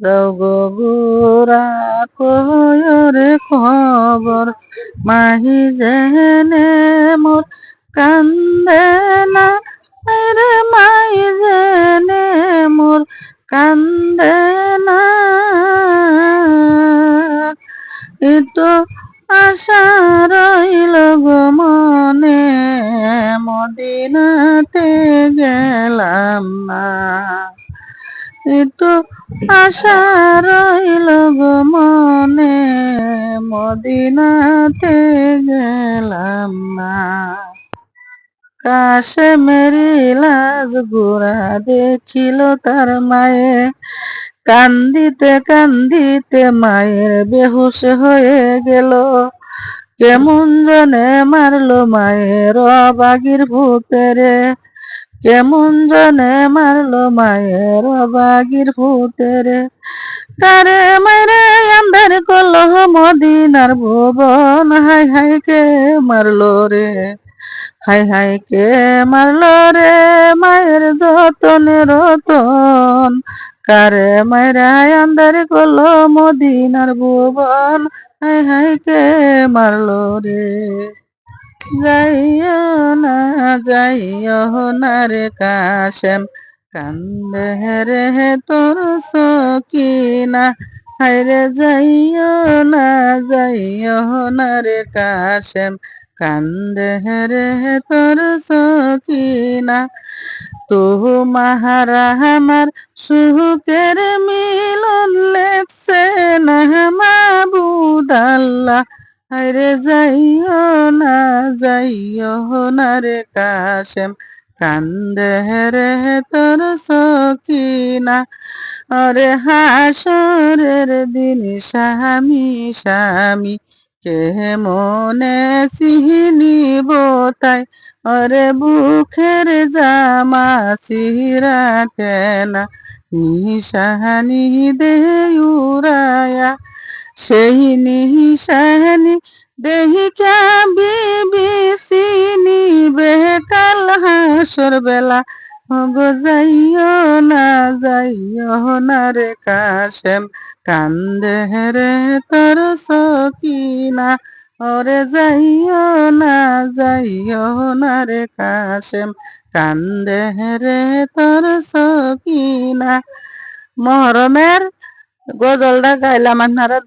দাও গো গোরা, কয়রে খবর? মাহি জেনে মোর কান্দে না রে মাই জেনে মোর কান্দে না। এতো আশা রইল গো মনে, মদিনাতে গেলাম না। এতো আশা রইল গো মনে, মদিনাতে গেলাম না। কাশে মেরি লাজ গোরা দেখিল তার মায়ে, কান্দিতে কান্দিতে মায়ের বেহুশ হয়ে গেল। কেমন জনে মারলো মায়ের অবাগির ভূতেরে কেমন জনে মারলো মায়ের অবাগির ভূতেরে কারে মারে আন্ধার করল মদিনার ভুবন? হাই হাই, কে মারলো রে? হাই হাই, কে মারলো রে মায়ের যতনে রতন? কারে মায়েরা আন্দার করল মদিনার ভুবন? হাই হাই, কে মারলো রে? যাইও না যাইও না রে কাশেম। কান্দে রে তোর সকিনা। হায়রে যাইও না যাইও না রে কাশেম। কান্দে রে তোর সকিনা। তহু মাহারা আমার সুখের মিলন হায়রে যাইও না যাইও না রে কাশেম। কান্দে রে তোর সকিনা অরে হাসরের দিন স্বামী স্বামী, কে মনে সিহিনিব তাই অরে বুখের জামা সিরা কেনা নিশানি দে উড়ায়া। সেই নিশানি দেহিকা বিবিসি নিবে কাল হাসর বেলা। গো যাইও না যাইও না রে কাশেম। কান্দে রে তোর সকিনা। ওরে যাইও না যাইও না রে কাশেম। কান্দে রে তোর সকিনা। মহরমের গজলটা গাইলাম আপনারা।